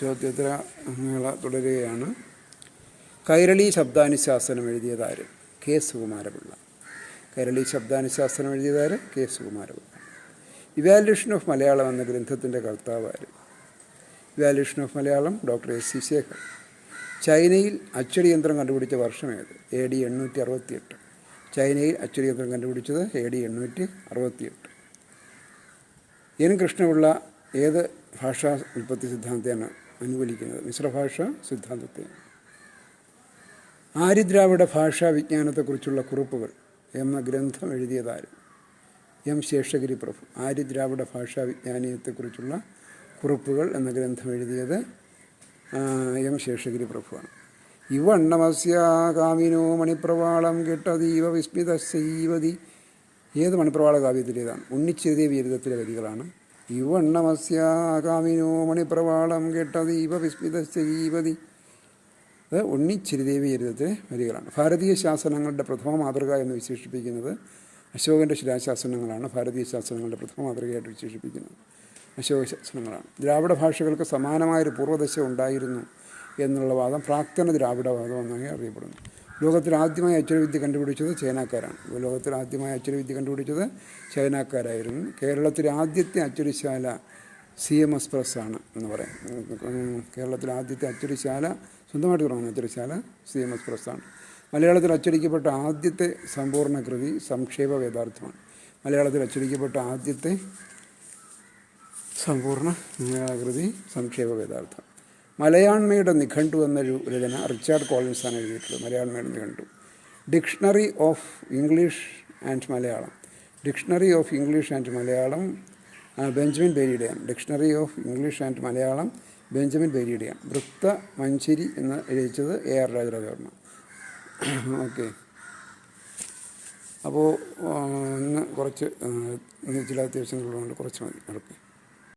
ചോദ്യോത്തരമേള തുടരുകയാണ്. കൈരളി ശബ്ദാനുശാസനം എഴുതിയതാര്? K. Sukumarapillai. Kairali Shabdanushasanam എഴുതിയതാര്? K. Sukumarapillai. Evaluation of Malayalam എന്ന ഗ്രന്ഥത്തിന്റെ കർത്താവാര്. Evaluation of Malayalam doctor S C Shekhar. ചൈനയിൽ അച്ചടി യന്ത്രം കണ്ടുപിടിച്ച വർഷമേത് എ ഡി എണ്ണൂറ്റി അറുപത്തിയെട്ട് ചൈനയിൽ അച്ചടി യന്ത്രം കണ്ടുപിടിച്ചത് എ ഡി എണ്ണൂറ്റി അറുപത്തിയെട്ട് എൻ കൃഷ്ണപിള്ള ഏത് ഭാഷാ ഉൽപ്പത്തി സിദ്ധാന്തത്തെയാണ് അനുകൂലിക്കുന്നത് മിശ്രഭാഷ സിദ്ധാന്തത്തെ. ആര്യദ്രാവിഡ ഭാഷാ വിജ്ഞാനത്തെക്കുറിച്ചുള്ള കുറിപ്പുകൾ എന്ന ഗ്രന്ഥം എഴുതിയതാര്? എം ശേഷഗിരി പ്രഭു. ആര്യദ്രാവിഡ ഭാഷാ വിജ്ഞാനത്തെക്കുറിച്ചുള്ള കുറിപ്പുകൾ എന്ന ഗ്രന്ഥം എഴുതിയത് എം ശേഷഗിരി പ്രഭുവാണ്. ഇവണ്ണമസ്യാകാമിനോ മണിപ്രവാളം കിട്ടതീവ വിസ്മിത സൈവതി ഏത് മണിപ്രവാള കാവ്യത്തിലേതാണ്? ഉണ്ണിച്ചെഴുതിയ വിരുദ്ധത്തിലെ വരികളാണ്. ഇവണ്ണമസ്യാകാമിനോ മണിപ്രവാളം കേട്ട വിസ്മിത സൈവതി അത് ഉണ്ണിച്ചിരുദേവി ചരിതത്തിലെ വരികളാണ്. ഭാരതീയ ശാസനങ്ങളുടെ പ്രഥമ മാതൃക എന്ന് വിശേഷിപ്പിക്കുന്നത് അശോകന്റെ ശിലാശാസനങ്ങളാണ്. ഭാരതീയ ശാസനങ്ങളുടെ പ്രഥമ മാതൃകയായിട്ട് വിശേഷിപ്പിക്കുന്നത് അശോക ശാസനങ്ങളാണ്. ദ്രാവിഡ ഭാഷകൾക്ക് സമാനമായൊരു പൂർവദശ ഉണ്ടായിരുന്നു എന്നുള്ള വാദം പ്രാക്തന ദ്രാവിഡവാദം എന്നാണ് അറിയപ്പെടുന്നു. ലോകത്തിൽ ആദ്യമായി അക്ഷരവിദ്യ കണ്ടുപിടിച്ചത് ചൈനക്കാരാണ്. ലോകത്തിൽ ആദ്യമായി അക്ഷരവിദ്യ കണ്ടുപിടിച്ചത് ചൈനക്കാരായിരുന്നു. കേരളത്തിലെ ആദ്യത്തെ അച്ചടിശാല സി എം എസ് പ്രസ് ആണ് എന്ന് പറയാം. കേരളത്തിലെ ആദ്യത്തെ അച്ചടിശാല സ്വന്തമായിട്ട് തുടങ്ങുന്ന അച്ചടിശാല സി എം എസ് പ്രസ് ആണ്. മലയാളത്തിൽ അച്ചടിക്കപ്പെട്ട ആദ്യത്തെ സമ്പൂർണ കൃതി സംക്ഷേപ വേദാർത്ഥമാണ്. മലയാളത്തിൽ അച്ചടിക്കപ്പെട്ട ആദ്യത്തെ സമ്പൂർണ കൃതി സംക്ഷേപ വേദാർത്ഥം. മലയാണ്മയുടെ നിഘണ്ടു എന്നൊരു രചന റിച്ചാർഡ് കോളിൻസാണ് എഴുതിയിട്ടുള്ളത്. മലയാണ്മയുടെ നിഘണ്ടു. Dictionary of English and Malayalam. Dictionary of English and Malayalam Benjamin ബേരിയുടെയാണ്. Dictionary of English and Malayalam Benjamin ബേരിയുടെയാണ്. Vritta Manjari എന്ന് രചിച്ചത് എ ആർ രാജരാജവർമ്മ. ഓക്കെ. അപ്പോൾ ഇന്ന് കുറച്ച് ചില അത്യാവശ്യങ്ങളുള്ളതുകൊണ്ട് കുറച്ച് മതി. ഓക്കെ